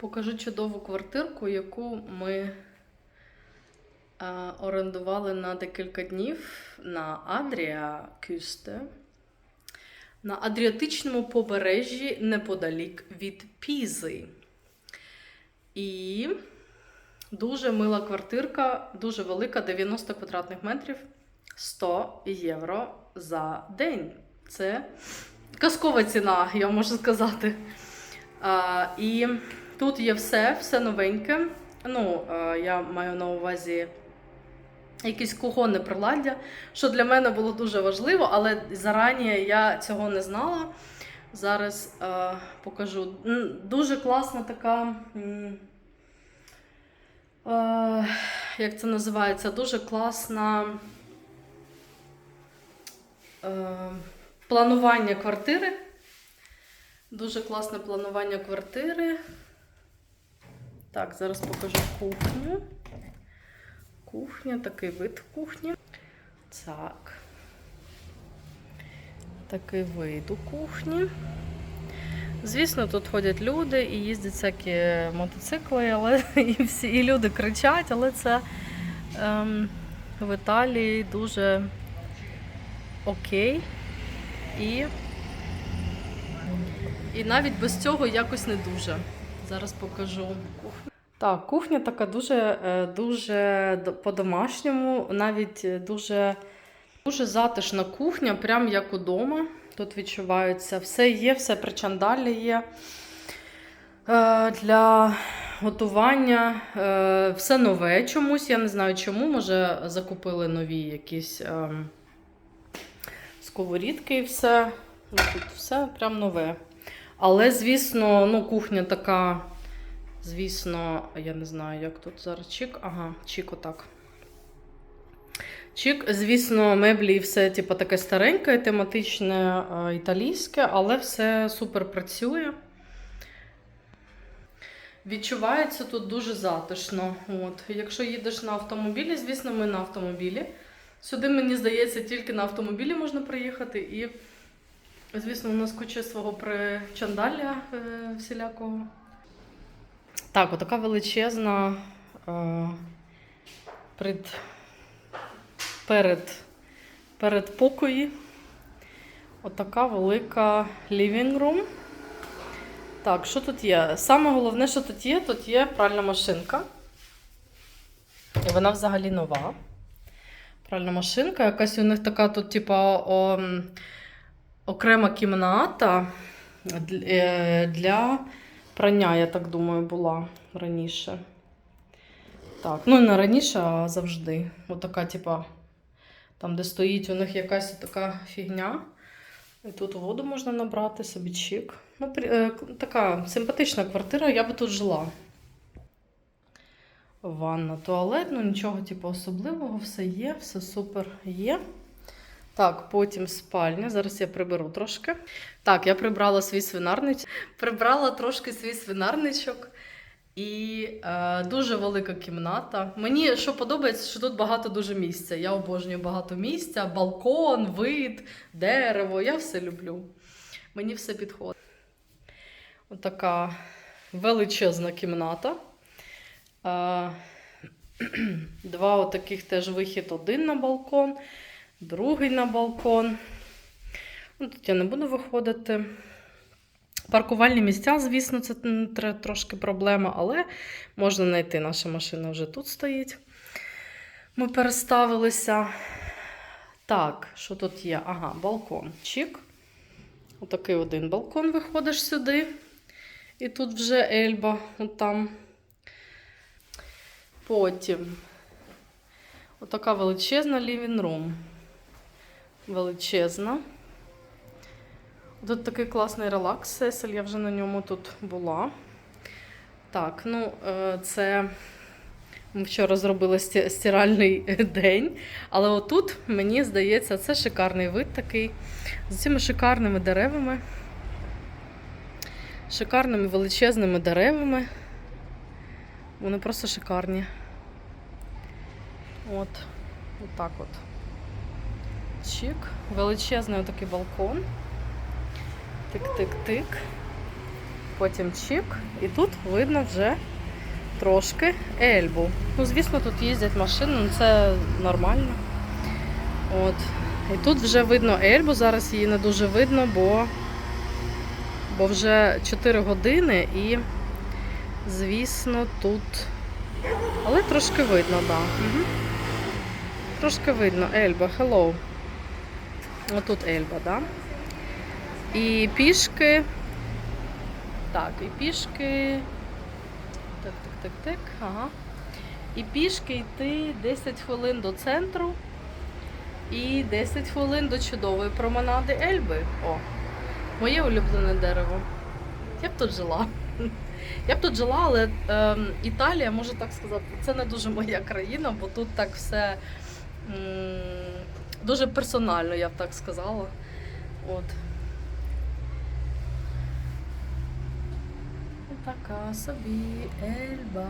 Покажу чудову квартирку, яку ми е, орендували на декілька днів на Адрія Кюсте. На Адріатичному побережжі неподалік від Пізи. І дуже мила квартирка, дуже велика, 90 квадратних метрів, 100 євро за день. Це казкова ціна, я можу сказати. А, і тут є все, все новеньке. Ну, я маю на увазі якісь кухонне приладдя, що для мене було дуже важливо, але зарані я цього не знала. Зараз е, покажу. Дуже класна така. Е, як це називається? Дуже класна е, планування квартири. Дуже класне планування квартири. Так, зараз покажу кухню. Кухня, такий вид кухні. Так. Такий вид у кухні. Звісно, тут ходять люди і їздять всякі мотоцикли, але і всі і люди кричать, але це ем, в Італії дуже окей. І, і навіть без цього якось не дуже. Зараз покажу кухню. Так, кухня така дуже, е, дуже по-домашньому, навіть е, дуже, дуже затишна кухня, прям як удома. Тут відчувається все є, все причандалі є. Е, Для готування все нове чомусь. Я не знаю чому. Може, закупили нові якісь ем, сковорідки і все. Ну, Тут все прям нове. Але, звісно, ну, кухня така. Звісно, я не знаю, як тут зараз чик. Ага, чик отак. Чик, звісно, меблі і все, типу, таке стареньке, тематичне, е, італійське, але все супер працює. Відчувається тут дуже затишно. От. Якщо їдеш на автомобілі, звісно, ми на автомобілі. Сюди, мені здається, тільки на автомобілі можна приїхати. І, звісно, у нас куча свого причандалля е, всілякого. Так, отака величезна е, пред, перед, перед покої. Отака велика living room. Так, що тут є? Саме головне, що тут є, тут є пральна машинка. І вона взагалі нова. Пральна машинка. Якась у них така тут, типа, окрема кімната для, е, прання, я так думаю, була раніше. Так, ну не раніше, а завжди. Отака, типа, там, де стоїть у них якась така фігня. І тут воду можна набрати, собі чик. Ну, е, така симпатична квартира, я би тут жила. Ванна, туалет, ну нічого типу, особливого, все є, все супер є. Так, потім спальня. Зараз я приберу трошки. Так, я прибрала свій свинарничок. Прибрала трошки свій свинарничок. І е, дуже велика кімната. Мені що подобається, що тут багато дуже місця. Я обожнюю багато місця, балкон, вид, дерево. Я все люблю. Мені все підходить. Отака величезна кімната. Е, два отаких теж вихід: один на балкон, другий на балкон. Ну, тут я не буду виходити. Паркувальні місця, звісно, це трошки проблема, але можна знайти. Наша машина вже тут стоїть. Ми переставилися. Так, що тут є? Ага, балкон. Чик. Отакий один балкон виходиш сюди. І тут вже Ельба, там. Потім отака величезна living room. Величезна. Тут такий класний релакс Сесель, я вже на ньому тут була. Так, ну е, це ми вчора зробили стиральний день. Але отут, мені здається, це шикарний вид такий з цими шикарними деревами. Шикарними величезними деревами. Вони просто шикарні. От, отак от. Чик. Величезний отакий балкон. Тик-тик-тик. потім чик, і тут видно вже трошки Ельбу. Ну, звісно, тут їздять машини, ну це нормально. От. І тут вже видно Ельбу, зараз її не дуже видно, бо, бо вже 4 години і, звісно, тут. Але трошки видно, так. Да. Угу. Трошки видно. Ельба, hello. Отут Ельба, да? І пішки. Так, і пішки. Так, так, так, так. Ага. І пішки йти 10 хвилин до центру. І 10 хвилин до чудової променади Ельби. О, моє улюблене дерево. Я б тут жила. Я б тут жила, але ем, Італія, можу так сказати, це не дуже моя країна, бо тут так все дуже персонально, я б так сказала. От. Така собі Ельба.